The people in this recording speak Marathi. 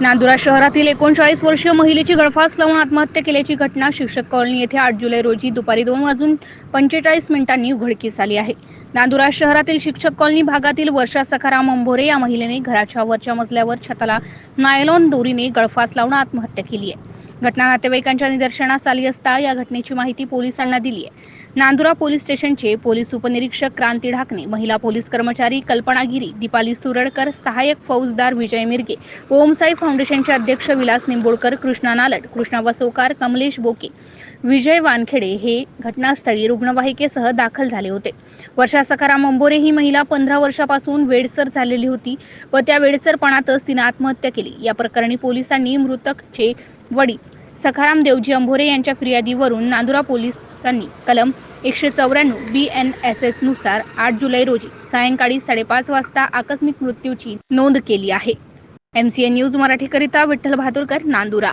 नांदुरा शहरातील एकोणचाळीस वर्षीय महिलेची गळफास लावून आत्महत्या केल्याची घटना शिक्षक कॉलनी येथे आठ जुलै रोजी दुपारी दोन वाजून पंचेचाळीस मिनिटांनी उघडकीस आली आहे. नांदुरा शहरातील शिक्षक कॉलनी भागातील वर्षा सखाराम अंभोरे या महिलेने घराच्या वरच्या मजल्यावर छताला नायलॉन दोरीने गळफास लावून आत्महत्या केली आहे. घटना नातेवाईकांच्या निदर्शनास आली असता या घटनेची माहिती पोलिसांना दिली आहे. नांदुरा पोलीस स्टेशनचे पोलीस उपनिरीक्षक क्रांती ढाकणे महिला पोलीस कर्मचारी कल्पना गिरी दीपाली सुरडकर सहाय्यक फौजदार विजय मिरगे ओमसाई फाउंडेशनचे अध्यक्ष विलास निंबोडकर कृष्णा नालट कृष्णा वसोकार कमलेश बोके विजय वानखेडे हे घटनास्थळी रुग्णवाहिकेसह दाखल झाले होते. वर्षा सकाराम अंबोरे ही महिला पंधरा वर्षापासून वेडसर झालेली होती व त्या वेडसरपणातच तिने आत्महत्या केली. या प्रकरणी पोलिसांनी मृतकचे वडील सखाराम देवजी अंभोरे यांच्या फिर्यादीवरून नांदुरा पोलिसांनी कलम एकशे चौऱ्याण्णव बी एन एस एसनुसार आठ जुलै रोजी सायंकाळी साडेपाच वाजता आकस्मिक मृत्यूची नोंद केली आहे. एम सी एन न्यूज मराठीकरिता विठ्ठल बहादूरकर नांदुरा.